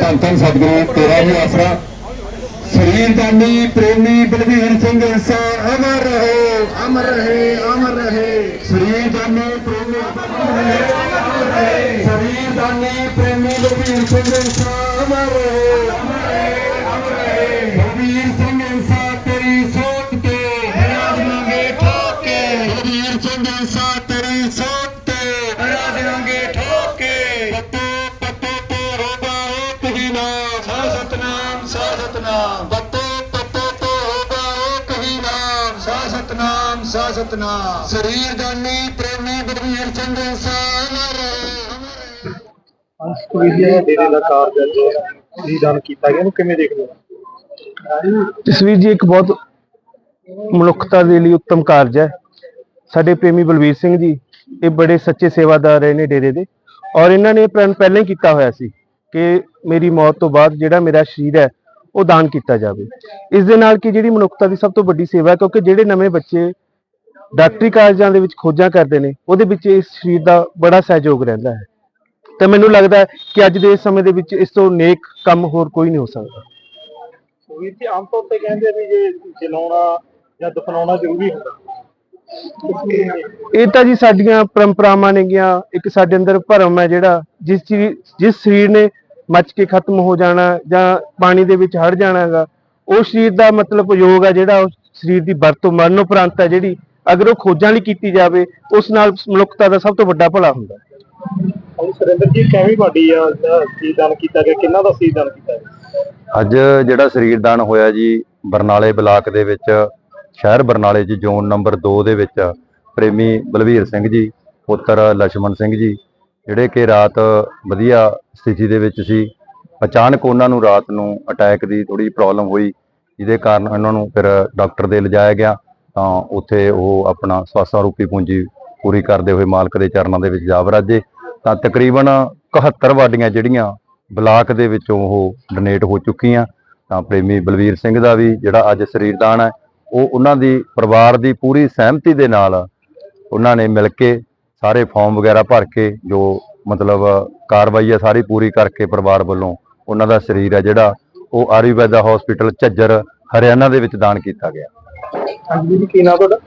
ਧੰਨ ਧੰਨ ਸਤਿਗੁਰੂ ਤੇਰਾ ਹੀ ਆਸਰਾ ਸਰੀਰ ਦਾਨੀ ਪ੍ਰੇਮੀ ਬਲਵੀਰ ਸਿੰਘ ਇੰਸਾ ਅਮਰ ਰਹੇ ਅਮਰ ਰਹੇ ਅਮਰ ਰਹੇ ਸਰੀਰ ਦਾਨੀ ਪ੍ਰੇਮੀ ਅਮਰ ਰਹੇ ਸਰੀਰ ਦਾਨੀ ਪ੍ਰੇਮੀ ਬਲਵੀਰ ਸਿੰਘ ਇੰਸਾ ਅਮਰ ਰਹੇ ਬਲਵੀਰ ਸਿੰਘ ਇੰਸਾ ਤੇਰੀ ਸੋਚ ਤੇ ਰਾਜ ਮੰਗੇ ਠੋਕ। ਕੇ ਪੱਤੋ ਪੱਤੋ ਤੇ ਹੋਗਾ ਇੱਕ ਹੀ ਨਾਮ ਸਾ ਸਤਨਾਮ ਸਾ ਸਤਨਾਮ। ਪੱਤੋ ਪੱਤੋ ਤੇ ਹੋਗਾ ਇੱਕ ਹੀ ਨਾਮ ਸਾ ਸਤਨਾਮ ਸਾ ਸਤਨਾਮ। ਸਰੀਰ ਦਾਨੀ ਪ੍ਰੇਮੀ ਬਲਵੀਰ ਸਿੰਘ ਇੰਸਾ ਅਮਰ ਰਹੇ, ਅਮਰ ਰਹੇ ਅੰਸ਼ਕਵੀਰ ਡੇਰੇ ਦਾ ਕਾਰਜ ਅੱਜ ਨਿਦਾਨ ਕੀਤਾ ਗਿਆ ਕਿਵੇਂ ਦੇਖਦੇ ਹੋ? ਤਸਵੀਰ ਜੀ ਇੱਕ ਬਹੁਤ ਮਨੁੱਖਤਾ ਦੇ ਲਈ ਉੱਤਮ ਕਾਰਜ ਹੈ। ਸਾਡੇ ਪ੍ਰੇਮੀ ਬਲਵੀਰ ਸਿੰਘ ਜੀ, ਇਹ ਬੜੇ ਸੱਚੇ ਸੇਵਾਦਾਰ ਰਹੇ ਨੇ ਡੇਰੇ ਦੇ। ਔਰ ਇਹਨਾਂ ਨੇ ਪ੍ਰਣ ਪਹਿਲਾਂ ਹੀ ਕੀਤਾ ਹੋਇਆ ਸੀ ਕਿ ਮੇਰੀ ਮੌਤ ਤੋਂ ਬਾਅਦ ਜਿਹੜਾ ਮੇਰਾ ਸਰੀਰ ਹੈ, ਉਹ ਦਾਨ ਕੀਤਾ ਜਾਵੇ। ਇਸ ਦੇ ਨਾਲ ਕਿ ਜਿਹੜੀ ਮਨੁੱਖਤਾ ਦੀ ਸਭ ਤੋਂ ਵੱਡੀ ਸੇਵਾ ਹੈ, ਕਿਉਂਕਿ ਜਿਹੜੇ ਨਵੇਂ ਬੱਚੇ ਡਾਕਟਰੀ ਕਾਲਜਾਂ ਦੇ ਵਿੱਚ ਖੋਜਾਂ ਕਰਦੇ ਨੇ, ਉਹਦੇ ਵਿੱਚ ਇਸ ਸਰੀਰ ਦਾ ਬੜਾ ਸਹਿਯੋਗ ਰਹਿੰਦਾ ਹੈ। ਤੇ ਮੈਨੂੰ ਲੱਗਦਾ ਹੈ ਕਿ ਅੱਜ ਦੇ ਇਸ ਸਮੇਂ ਦੇ ਵਿੱਚ ਇਸ ਤੋਂ ਨੇਕ ਕੰਮ ਹੋਰ ਕੋਈ ਨਹੀਂ ਹੋ ਸਕਦਾ। ਵੀਰ ਜੀ, ਆਮ ਤੌਰ ਤੇ ਕਹਿੰਦੇ ਵੀ ਜੇ ਜਲਾਉਣਾ ਜਾਂ ਦਫਨਾਉਣਾ ਜ਼ਰੂਰੀ ਹੁੰਦਾ। ਇਹ ਤਾਂ ਜੀ ਸਾਡੀਆਂ ਪਰੰਪਰਾਵਾਂ ਨੇਗੀਆਂ ਇੱਕ ਸਾਡੇ ਅੰਦਰ ਭਰਮ ਹੈ ਜਿਹੜਾ ਜਿਸ ਜਿਸ ਸਰੀਰ ਨੇ ਮੱਚ ਕੇ ਖਤਮ ਹੋ ਜਾਣਾ ਜਾਂ ਪਾਣੀ ਦੇ ਵਿੱਚ ਹੜ ਜਾਣਾਗਾ ਉਹ ਸਰੀਰ ਦਾ ਮਤਲਬ ਉਪਯੋਗ ਹੈ ਜਿਹੜਾ ਉਸ ਸਰੀਰ ਦੀ ਵਰਤੋਂ ਮਰਨ ਉਪਰੰਤ ਹੈ ਜਿਹੜੀ ਅਗਰ ਉਹ ਖੋਜਾਂ ਲਈ ਕੀਤੀ ਜਾਵੇ ਉਸ ਨਾਲ ਮਨੁੱਖਤਾ ਦਾ ਸਭ ਤੋਂ ਵੱਡਾ ਭਲਾ ਹੁੰਦਾ। ਸੁਰਿੰਦਰ ਜੀ ਕਿਵੇਂ ਤੁਹਾਡੀ ਆ ਸੀਦਾਨ ਕੀਤਾ ਗਿਆ ਕਿੰਨਾ ਦਾ ਸੀਦਾਨ ਕੀਤਾ ਗਿਆ? ਅੱਜ ਜਿਹੜਾ ਸਰੀਰ ਦਾਨ ਹੋਇਆ ਜੀ ਬਰਨਾਲੇ ਬਲਾਕ ਦੇ ਵਿੱਚ ਸ਼ਹਿਰ ਬਰਨਾਲੇ 'ਚ ਜ਼ੋਨ ਨੰਬਰ 2 ਦੇ ਵਿੱਚ ਪ੍ਰੇਮੀ ਬਲਵੀਰ ਸਿੰਘ ਜੀ, ਪੁੱਤਰ ਲਛਮਣ ਸਿੰਘ ਜੀ, ਜਿਹੜੇ ਕਿ ਰਾਤ ਵਧੀਆ ਸਥਿਤੀ ਦੇ ਵਿੱਚ ਸੀ। ਅਚਾਨਕ ਉਹਨਾਂ ਨੂੰ ਰਾਤ ਨੂੰ ਅਟੈਕ ਦੀ ਥੋੜੀ ਪ੍ਰੋਬਲਮ ਹੋਈ, ਜਿਹਦੇ ਕਾਰਨ ਉਹਨਾਂ ਨੂੰ ਫਿਰ ਡਾਕਟਰ ਦੇ ਲਿਜਾਇਆ ਗਿਆ। ਤਾਂ ਉੱਥੇ ਉਹ ਆਪਣਾ ਸਵਾਸਾ ਰੂਪੀ ਪੂੰਜੀ ਪੂਰੀ ਕਰਦੇ ਹੋਏ ਮਾਲਕ ਦੇ ਚਰਨਾਂ ਦੇ ਵਿੱਚ ਜਾ ਵਰਾਜੇ। ਤਾਂ ਤਕਰੀਬਨ 71 ਵਾਡੀਆਂ ਜਿਹੜੀਆਂ ਬਲਾਕ ਦੇ ਵਿੱਚੋਂ ਉਹ ਡੋਨੇਟ ਹੋ ਚੁੱਕੀਆਂ। ਤਾਂ ਪ੍ਰੇਮੀ ਬਲਵੀਰ ਸਿੰਘ ਦਾ ਵੀ ਜਿਹੜਾ ਅੱਜ ਸਰੀਰਦਾਨ ਹੈ ਉਹ ਉਹਨਾਂ ਦੀ ਪਰਿਵਾਰ ਦੀ ਪੂਰੀ ਸਹਿਮਤੀ ਦੇ ਨਾਲ ਉਹਨਾਂ ਨੇ ਮਿਲ ਕੇ ਸਾਰੇ ਫਾਰਮ ਵਗੈਰਾ ਭਰ ਕੇ ਜੋ ਮਤਲਬ ਕਾਰਵਾਈ ਹੈ ਸਾਰੀ ਪੂਰੀ ਕਰਕੇ ਪਰਿਵਾਰ ਵੱਲੋਂ ਉਹਨਾਂ ਦਾ ਸਰੀਰ ਹੈ ਜਿਹੜਾ ਉਹ ਆਯੁਰਵੈਦਾ ਹਸਪੀਟਲ ਝੱਜਰ ਹਰਿਆਣਾ ਦੇ ਵਿੱਚ ਦਾਨ ਕੀਤਾ ਗਿਆ। ਹਾਂਜੀ ਵੀਰ ਜੀ ਕੀ ਨਾਮ ਤੁਹਾਡਾ?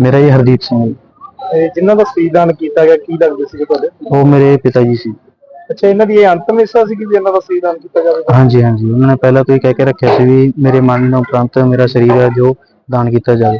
ਮੇਰਾ ਇਹ ਹਰਦੀਪ ਸਿੰਘ ਜਿਨ੍ਹਾਂ ਦਾ ਸੀਦਾਨ ਕੀਤਾ ਗਿਆ ਕੀ ਲੱਗਦੇ ਸੀਗੇ ਤੁਹਾਡੇ? ਉਹ ਮੇਰੇ ਪਿਤਾ ਜੀ ਸੀ। ਅੱਛਾ ਇਹਨਾਂ ਦੀ ਇਹ ਅੰਤਮ ਇੱਛਾ ਸੀ ਕਿ ਵੀ ਇਹਨਾਂ ਦਾ ਸੀਦਾਨ ਕੀਤਾ ਜਾਵੇ ਹਾਂਜੀ ਹਾਂਜੀ। ਉਹਨਾਂ ਨੇ ਪਹਿਲਾਂ ਤੋਂ ਹੀ ਕਹਿ ਕੇ ਰੱਖਿਆ ਸੀ ਵੀ ਮੇਰੇ ਮਰਨ ਉਪਰੰਤ ਮੇਰਾ ਸਰੀਰ ਹੈ ਜੋ ਦਾਨ ਕੀਤਾ ਜਾਵੇ।